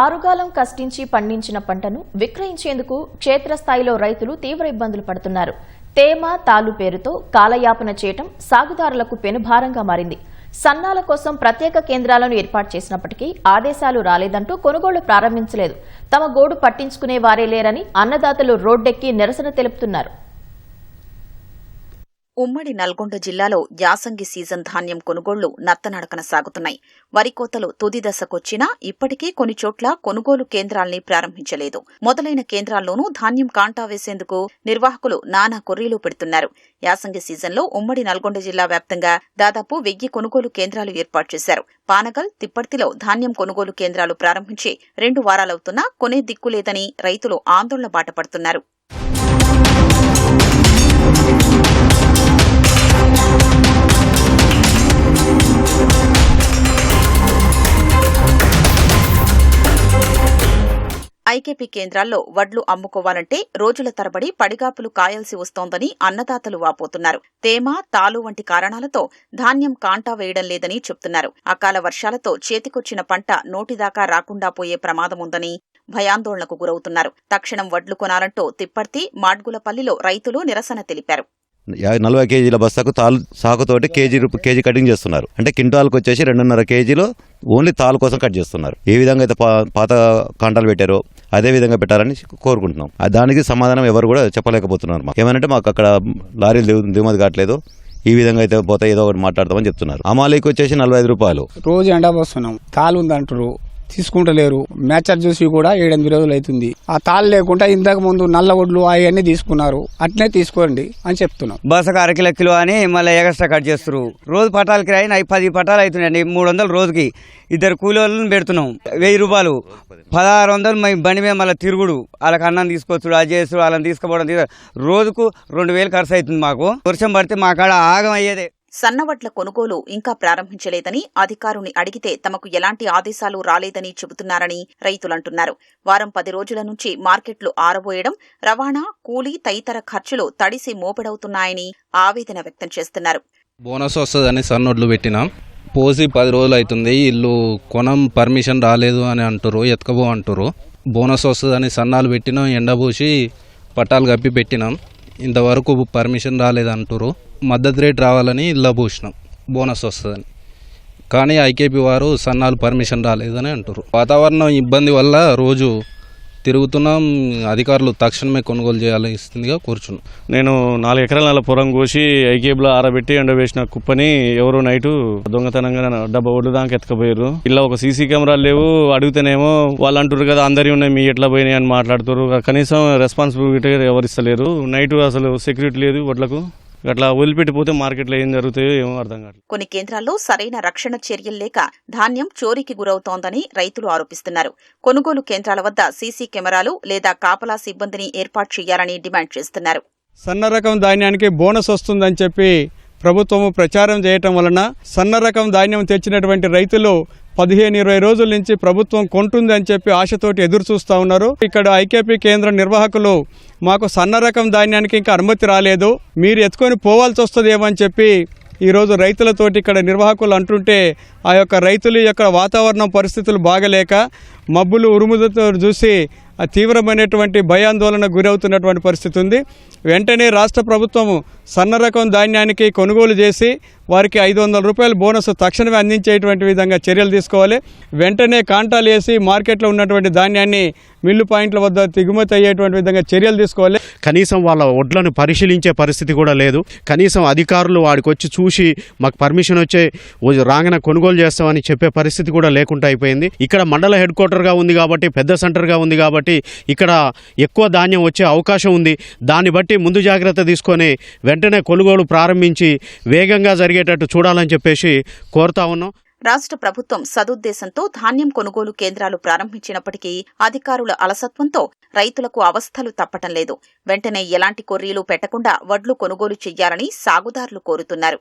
ఆరుగాలం కష్టించి పండించిన పంటను విక్రయించేందుకు క్షేత్రస్థాయిలో రైతులు తీవ్ర ఇబ్బందులు పడుతున్నారు. తేమ తాలు పేరుతో కాలయాపన చేయటం సాగుదారులకు పెనుభారంగా మారింది. సన్నాల కోసం ప్రత్యేక కేంద్రాలను ఏర్పాటు చేసినప్పటికీ ఆదేశాలు రాలేదంటూ కొనుగోళ్ళు ప్రారంభించలేదు. తమ గోడు పట్టించుకునే వారే లేరని అన్నదాతలు రోడ్డెక్కి నిరసన తెలుపుతున్నారు. ఉమ్మడి నల్గొండ జిల్లాలో యాసంగి సీజన్ ధాన్యం కొనుగోళ్ళు నత్తనడకన సాగుతున్నాయి. వరి కోతలు తుది దశకొచ్చినా ఇప్పటికీ కొన్ని చోట్ల కొనుగోలు కేంద్రాల్ని ప్రారంభించలేదు. మొదలైన కేంద్రాల్లోనూ ధాన్యం కాంటా వేసేందుకు నిర్వాహకులు నానా కొర్రీలు పెడుతున్నారు. యాసంగి సీజన్లో ఉమ్మడి నల్గొండ జిల్లా వ్యాప్తంగా దాదాపు వెయ్యి కొనుగోలు కేంద్రాలు ఏర్పాటు చేశారు. పానగల్ తిప్పర్తిలో ధాన్యం కొనుగోలు కేంద్రాలు ప్రారంభించి రెండు వారాలవుతున్నా కొనే దిక్కులేదని రైతులు ఆందోళన బాటపడుతున్నారు. ఐకేపీ కేంద్రాల్లో వడ్లు అమ్ముకోవాలంటే రోజుల తరబడి పడిగాపులు కాయాల్సి వస్తోందని అన్నదాతలు వాపోతున్నారు. తేమ తాలు వంటి కారణాలతో ధాన్యం కాంటా వేయడం లేదని చెప్తున్నారు. అకాల వర్షాలతో చేతికొచ్చిన పంట నోటిదాకా రాకుండా పోయే ప్రమాదముందని భయాందోళనకు గురవుతున్నారు. తక్షణం వడ్లు కొనాలంటూ తిప్పర్తి మాడ్గులపల్లిలో రైతులు నిరసన తెలిపారు. నలభై కేజీల బస్తాకు తాలు సాకుతోటి కేజీ కేజీ కటింగ్ చేస్తున్నారు. అంటే కింటాల్కి వచ్చేసి రెండున్నర కేజీలు ఓన్లీ తాలు కోసం కట్ చేస్తున్నారు. ఏ విధంగా అయితే పాత కాంటాలు పెట్టారో అదే విధంగా పెట్టాలని కోరుకుంటున్నాం. దానికి సమాధానం ఎవరు కూడా చెప్పలేకపోతున్నారు మాకు. ఏమంటే మాకు అక్కడ లారీలు దిగుమతి కావట్లేదు. ఈ విధంగా అయితే పోతే ఏదో ఒకటి మాట్లాడతామని చెప్తున్నారు. అమాలీకి వచ్చేసి నలభై ఐదు రూపాయలు. రోజు ఎండ పోస్తున్నాం. తాళ్ళు ఉందంటారు తీసుకుంటలేరు. మ్యాచర్ చూసి కూడా ఏడెనిమిది రోజులు అవుతుంది. ఆ తాళ్ళు లేకుండా ఇంతకు ముందు నల్ల ఒడ్లు అవన్నీ తీసుకున్నారు. అట్నే తీసుకోండి అని చెప్తున్నాం. బసకు అరకిల కిలో అని మళ్ళీ ఎగస్ట్రా కట్ చేస్తారు రోజు పటాలకి అయిన పది పటాలు అవుతున్నాయండి. మూడు వందలు రోజుకి. ఇద్దరు కూలీలను పెడుతున్నాం. వెయ్యి రూపాయలు. పదహారు వందలు మేము బండి మీద మళ్ళీ తిరుగుడు. వాళ్ళకి అన్నం తీసుకొచ్చుడు అది చేస్తుడు వాళ్ళని తీసుకుపోవడం రోజుకు రెండు వేలు ఖర్చు అవుతుంది మాకు. వర్షం పడితే మా కాడ ఆగం అయ్యేదే. సన్నవడ్ల కొనుగోలు ఇంకా ప్రారంభించలేదని అధికారుని అడిగితే తమకు ఎలాంటి ఆదేశాలు రాలేదని చెబుతున్నారని రైతులంటున్నారు. వారం పది రోజుల నుంచి మార్కెట్లు ఆరబోయడం రవాణా కూలీ తదితర ఖర్చులు తడిసి మోపెడవుతున్నాయని ఆవేదన వ్యక్తం చేస్తున్నారు. బోనస్ వస్తుందని సన్నొడ్లు పెట్టినాం పోసి పది రోజులు అవుతుంది ఇల్లు కొనం పర్మిషన్ రాలేదు అని అంటారు ఎత్తుకబో అంటారు బోనస్ వస్తుందని సన్నాలు పెట్టినాం ఎండబోసి పట్టాలు కప్పి పెట్టినాం ఇంతవరకు పర్మిషన్ రాలేదు అంటారు మద్దతు రేట్ రావాలని ఇల్లు పోసినాం బోనస్ వస్తుందని. కానీ ఐకేపీ వారు సన్నాలు పర్మిషన్ రాలేదని అంటారు వాతావరణం ఇబ్బంది వల్ల రోజు తిరుగుతున్నాం అధికారులు తక్షణమే కొనుగోలు చేయాల్సిందిగా కూర్చున్నాం. నేను నాలుగు ఎకరాల నెల పొరం కోసి ఐకేబులో ఆరబెట్టి ఎండవేసిన కుప్పని ఎవరో నైటు దొంగతనంగా డబ్బా ఒడ్డు దాకా ఎత్తుకపోయారు. ఇలా ఒక సీసీ కెమెరాలు లేవు అడిగితేనేమో వాళ్ళు అంటారు కదా అందరి ఉన్నాయి మీ ఎట్లా పోయినాయి అని మాట్లాడుతారు కనీసం రెస్పాన్సిబిలిటీ ఎవరు ఇస్తలేరు. నైట్ అసలు సెక్యూరిటీ లేదు వడ్లకు అట్లా వదిలిపెట్టిపోతే మార్కెట్లో ఏం జరుగుతాయో ఏమో అర్థం కావట్లేదు. కొన్ని కేంద్రాల్లో సరైన రక్షణ చర్యలు లేక ధాన్యం చోరీకి గురవుతోందని రైతులు ఆరోపిస్తున్నారు. కొనుగోలు కేంద్రాల వద్ద సీసీ కెమెరాలు లేదా కాపలా సిబ్బందిని ఏర్పాటు చేయాలని డిమాండ్ చేస్తున్నారు. సన్న రకం ధాన్యానికి బోనస్ వస్తుందని చెప్పి ప్రభుత్వము ప్రచారం చేయటం వలన సన్న రకం ధాన్యం తెచ్చినటువంటి రైతులు పదిహేను ఇరవై రోజుల నుంచి ప్రభుత్వం కొంటుందని చెప్పి ఆశతోటి ఎదురు చూస్తూ ఉన్నారు. ఇక్కడ ఐకేపీ కేంద్ర నిర్వాహకులు మాకు సన్న రకం ధాన్యానికి ఇంకా అనుమతి రాలేదు. మీరు ఎత్తుకొని పోవాల్సి వస్తుందేమో అని చెప్పి ఈరోజు రైతులతోటి ఇక్కడ నిర్వాహకులు అంటుంటే ఆ యొక్క రైతుల యొక్క వాతావరణం పరిస్థితులు బాగలేక మబ్బులు ఉరుములతో చూసి తీవ్రమైనటువంటి భయాందోళన గురవుతున్నటువంటి పరిస్థితి ఉంది. వెంటనే రాష్ట్ర ప్రభుత్వము సన్న రకం ధాన్యానికి కొనుగోలు చేసి వారికి ఐదు వందల రూపాయల బోనస్ తక్షణమే అందించేటువంటి విధంగా చర్యలు తీసుకోవాలి. వెంటనే కాంటాలు వేసి మార్కెట్లో ఉన్నటువంటి ధాన్యాన్ని మిల్లు పాయింట్ల వద్ద దిగుమతి అయ్యేటువంటి విధంగా చర్యలు తీసుకోవాలి. కనీసం వాళ్ళ వడ్లను పరిశీలించే పరిస్థితి కూడా లేదు. కనీసం అధికారులు వాడికి వచ్చి చూసి మాకు పర్మిషన్ వచ్చే రాగానే కొనుగోలు చేస్తామని చెప్పే పరిస్థితి కూడా లేకుండా అయిపోయింది. ఇక్కడ మండల హెడ్ సెంటర్గా ఉంది కాబట్టి పెద్ద సెంటర్గా ఉంది కాబట్టి ఇక్కడ ఎక్కువ ధాన్యం వచ్చే అవకాశం ఉంది. దాన్ని బట్టి ముందు జాగ్రత్త తీసుకొని వెంటనే కొనుగోలు ప్రారంభించి వేగంగా జరిగేటట్టు చూడాలని చెప్పేసి కోరుతా ఉన్నాం. రాష్ట్ర ప్రభుత్వం సదుద్దేశంతో ధాన్యం కొనుగోలు కేంద్రాలు ప్రారంభించినప్పటికీ అధికారుల అలసత్వంతో రైతులకు అవస్థలు తప్పటం లేదు. వెంటనే ఎలాంటి కొర్రీలు పెట్టకుండా వడ్లు కొనుగోలు చెయ్యాలని సాగుదారులు కోరుతున్నారు.